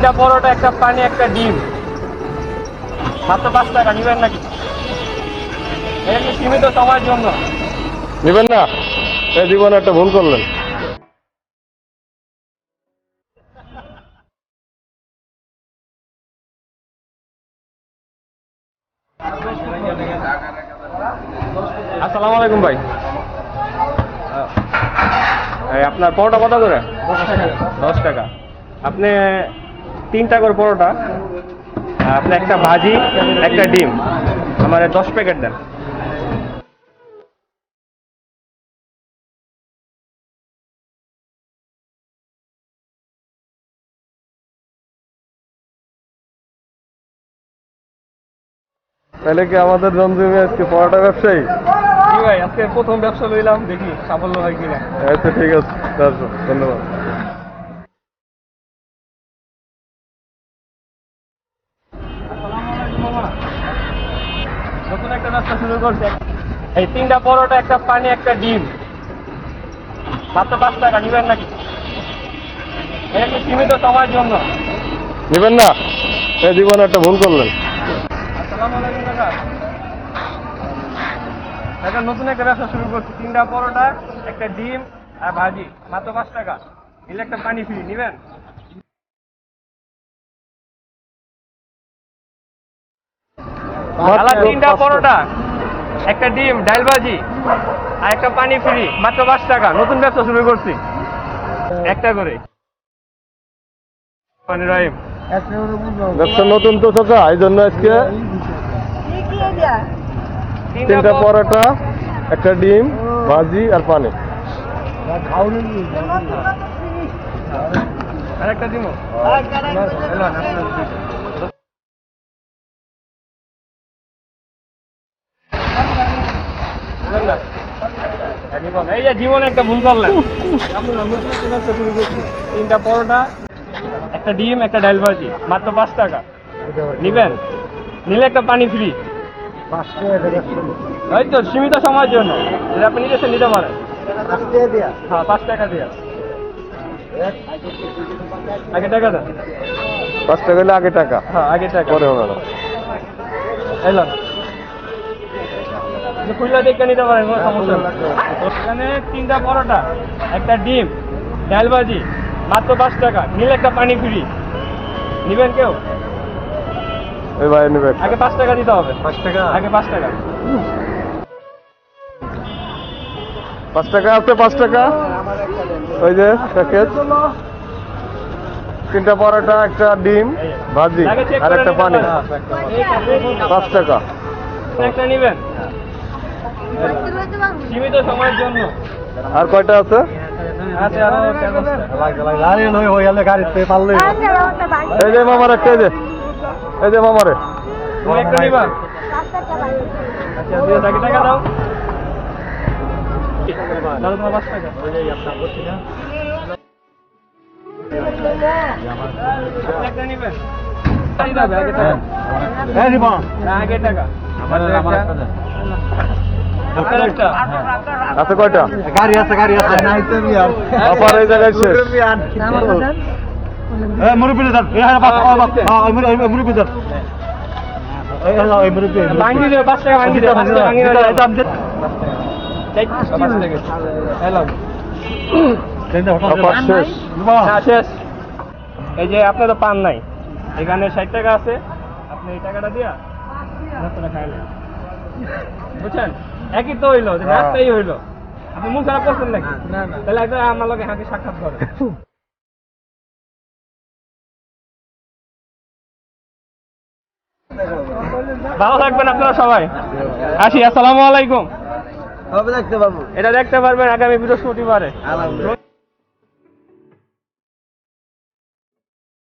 একটা পরোটা একটা পানি একটা ডিম। মাত্র পাঁচ টাকা নিবেন নাকি? এটা কি সীমিত সময়ের জন্য? নেবেন না। এই জীবনে একটা ভুল করলেন। আসসালামু আলাইকুম ভাই। আপনার পরোটা কত করে? দশ টাকা। আপনি তিনটা করে পরোটা আপনি একটা ভাজি একটা ডিম। আমার দশ প্যাকেট দেন। তাহলে কি আমাদের জমজমে আজকে পরোটা ব্যবসায়ী? কি ভাই আজকে প্রথম ব্যবসা লইলাম দেখি সাফল্য হয় কিনা। আচ্ছা ঠিক আছে ধন্যবাদ। একটা ব্যবসা শুরু করছে। এই তিনটা পরোটা একটা পানি একটা ডিম। মাত্র পাঁচ টাকা নিবেন নাকি? এটা কি সীমিত সময়ের জন্য? নেবেন না। এই জীবনে একটা ভুল করলেন। আসসালামু আলাইকুম কাকা। কাকা নতুন একটা ব্যবসা শুরু করছি। তিনটা পরোটা একটা ডিম আর ভাজি। মাত্র পাঁচ টাকা। নিলে একটা পানি ফ্রি নিবেন? আলা তিনটা পরোটা একটা ডিম ডাল ভাজি আর একটা পানি ফ্রি মাত্র পাঁচ টাকা। নতুন ব্যবসা শুরু করছি। একটা করে। পানি রহিম। ব্যবসা নতুন তো চাচা এই জন্য আজকে তিনটা পরোটা একটা ডিম ভাজি আর পানি। আর একটা দিব এই যে জীবনে একটা ভুল করলেন। তিনটা পরোটা একটা ডিম একটা ডাল ভাজি মাত্র পাঁচ টাকা। নিবেন? নিলে একটা পানি ফ্রি ওই তো সীমিত সময়ের জন্য। যদি আপনি নিজে নিতে পারেন। হ্যাঁ পাঁচ টাকা দিয়ে। আগে টাকা দেন। পাঁচ টাকা হলে আগে টাকা। হ্যাঁ আগে টাকা। পরে হবে এলাম খুললা দেখে নিতে পারেন কোনো সমস্যা এখানে তিনটা পরোটা একটা ডিম ডাল ভাজি মাত্র পাঁচ টাকা। নিলে একটা পানি ফ্রি নিবেন কেউ? ওই ভাই নেবে আগে পাঁচ টাকা দিতে হবে। পাঁচ টাকা? আগে পাঁচ টাকা। পাঁচ টাকা আছে পাঁচ টাকা। ওই যে প্যাকেজ। তিনটা পরোটা একটা ডিম ভাজি আর একটা পানি। পাঁচ টাকা। একটা নিবেন। সীমিত সময়ের জন্য। আর কয়টা আছে। এই যে মামার একটা এই যে। এই যে মামারে। তুমি একটা নিবা। আচ্ছা আপনার আছে কয়টা? গাড়ি আছে গাড়ি আছে। এই জায়গায় শেষ। মুরব্বী দাদা এই বাপ মুরব্বী দাদা ভাঙি হ্যালো। অফার শেষ। না শেষ। এই যে আপনি তো পান নাই। এখানে ষাট টাকা আছে। আপনি এই টাকাটা দিয়া খাইলেন। বুঝছেন? একই তো হইল যে নাস্তাই হইল। আপনি খারাপ করছেন নাকি? তাহলে আমার লগে সাক্ষাৎ করে ভালো থাকবেন আপনারা সবাই। আসি আসসালামু আলাইকুম। দেখতে এটা দেখতে পারবেন আগামী বৃহস্পতিবারে।